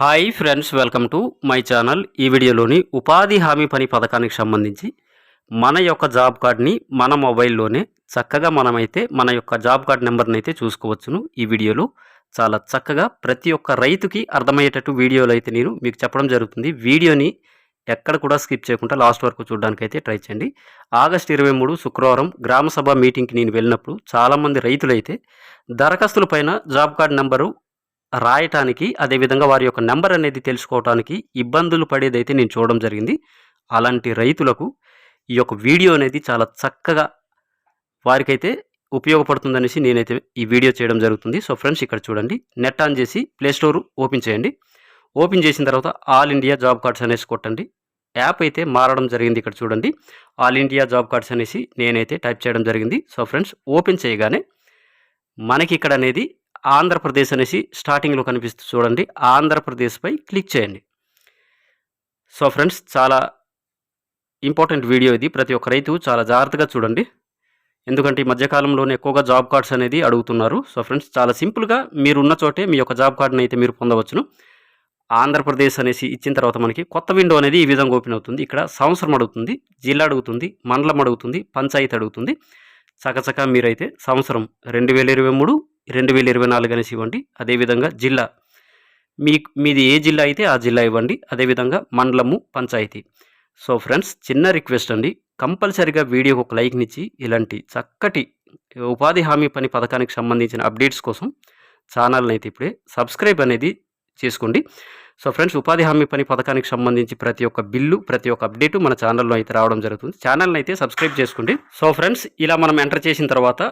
Hi friends welcome to my channel. ఈ వీడియోలోని ఉపాధి హామీ పని పథకానికి సంబంధించి మన యొక్క జాబ్ కార్డ్ని మన మొబైల్లోనే చక్కగా మనమైతే మన యొక్క జాబ్ కార్డ్ నెంబర్ని అయితే చూసుకోవచ్చును. ఈ వీడియోలో చాలా చక్కగా ప్రతి ఒక్క రైతుకి అర్థమయ్యేటట్టు వీడియోలు అయితే నేను మీకు చెప్పడం జరుగుతుంది. వీడియోని ఎక్కడ కూడా స్కిప్ చేయకుండా లాస్ట్ వరకు చూడడానికి అయితే ట్రై చేయండి. ఆగస్ట్ ఇరవై మూడు శుక్రవారం గ్రామసభ మీటింగ్కి నేను వెళ్ళినప్పుడు చాలామంది రైతులైతే దరఖాస్తుల పైన జాబ్ కార్డ్ నెంబరు రాయటానికి అదేవిధంగా వారి యొక్క నెంబర్ అనేది తెలుసుకోవడానికి ఇబ్బందులు పడేదైతే నేను చూడడం జరిగింది. అలాంటి రైతులకు ఈ యొక్క వీడియో అనేది చాలా చక్కగా వారికైతే ఉపయోగపడుతుందనేసి నేనైతే ఈ వీడియో చేయడం జరుగుతుంది. సో ఫ్రెండ్స్ ఇక్కడ చూడండి. నెట్ ఆన్ చేసి ప్లేస్టోర్ ఓపెన్ చేయండి. ఓపెన్ చేసిన తర్వాత ఆల్ ఇండియా జాబ్ కార్డ్స్ అనేసి కొట్టండి. యాప్ అయితే మారడం జరిగింది ఇక్కడ చూడండి. ఆల్ ఇండియా జాబ్ కార్డ్స్ అనేసి నేనైతే టైప్ చేయడం జరిగింది. సో ఫ్రెండ్స్ ఓపెన్ చేయగానే మనకి ఇక్కడ అనేది ఆంధ్రప్రదేశ్ అనేసి స్టార్టింగ్లో కనిపిస్తూ చూడండి. ఆంధ్రప్రదేశ్పై క్లిక్ చేయండి. సో ఫ్రెండ్స్ చాలా ఇంపార్టెంట్ వీడియో ఇది. ప్రతి ఒక్క రైతు చాలా జాగ్రత్తగా చూడండి. ఎందుకంటే ఈ మధ్యకాలంలోనే ఎక్కువగా జాబ్ కార్డ్స్ అనేది అడుగుతున్నారు. సో ఫ్రెండ్స్ చాలా సింపుల్గా మీరు ఉన్న చోటే మీ యొక్క జాబ్ కార్డ్ని అయితే మీరు పొందవచ్చును. ఆంధ్రప్రదేశ్ అనేసి ఇచ్చిన తర్వాత మనకి కొత్త విండో అనేది ఈ విధంగా ఓపెన్ అవుతుంది. ఇక్కడ సంవత్సరం అడుగుతుంది జిల్లా అడుగుతుంది మండలం అడుగుతుంది పంచాయతీ అడుగుతుంది. చకచక మీరైతే సంవత్సరం రెండు వేల ఇరవై మూడు రెండు వేల ఇరవై నాలుగు అనేసి ఇవ్వండి. అదేవిధంగా జిల్లా మీ మీది ఏ జిల్లా అయితే ఆ జిల్లా ఇవ్వండి. అదేవిధంగా మండలము పంచాయతీ. సో ఫ్రెండ్స్ చిన్న రిక్వెస్ట్ అండి. కంపల్సరిగా వీడియోకి ఒక లైక్నిచ్చి ఇలాంటి చక్కటి ఉపాధి హామీ పని పథకానికి సంబంధించిన అప్డేట్స్ కోసం ఛానల్ని అయితే ఇప్పుడే సబ్స్క్రైబ్ అనేది చేసుకోండి. సో ఫ్రెండ్స్ ఉపాధి హామీ పని పథకానికి సంబంధించి ప్రతి ఒక్క బిల్లు ప్రతి ఒక్క అప్డేటు మన ఛానల్లో అయితే రావడం జరుగుతుంది. ఛానల్ని అయితే సబ్స్క్రైబ్ చేసుకోండి. సో ఫ్రెండ్స్ ఇలా మనం ఎంటర్ చేసిన తర్వాత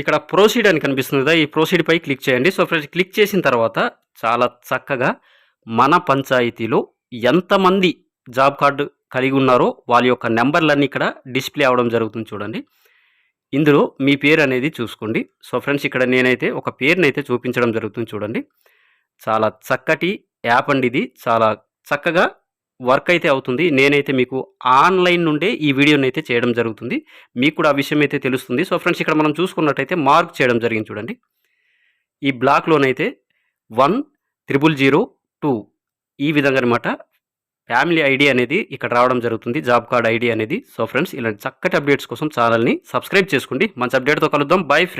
ఇక్కడ ప్రొసీడ్ అని కనిపిస్తుంది కదా ఈ ప్రొసీడ్పై క్లిక్ చేయండి. సో ఫ్రెండ్స్ క్లిక్ చేసిన తర్వాత చాలా చక్కగా మన పంచాయతీలో ఎంతమంది జాబ్ కార్డు కలిగి ఉన్నారో వాళ్ళ యొక్క నెంబర్లన్నీ ఇక్కడ డిస్ప్లే అవ్వడం జరుగుతుంది చూడండి. ఇందులో మీ పేరు అనేది చూసుకోండి. సో ఫ్రెండ్స్ ఇక్కడ నేనైతే ఒక పేరుని అయితే చూపించడం జరుగుతుంది చూడండి. చాలా చక్కటి యాప్ అండి ఇది. చాలా చక్కగా వర్క్ అయితే అవుతుంది. నేనైతే మీకు ఆన్లైన్ నుండే ఈ వీడియోని అయితే చేయడం జరుగుతుంది. మీకు కూడా ఆ విషయం అయితే తెలుస్తుంది. సో ఫ్రెండ్స్ ఇక్కడ మనం చూసుకున్నట్టయితే మార్క్ చేయడం జరిగింది చూడండి. ఈ బ్లాక్లోనైతే వన్ త్రిబుల్ జీరో టూ ఈ విధంగా అనమాట ఫ్యామిలీ ఐడి అనేది ఇక్కడ రావడం జరుగుతుంది. జాబ్ కార్డ్ ఐడి అనేది. సో ఫ్రెండ్స్ ఇలాంటి చక్కటి అప్డేట్స్ కోసం ఛానల్ని సబ్స్క్రైబ్ చేసుకోండి. మంచి అప్డేట్తో కలుద్దాం. Bye friends.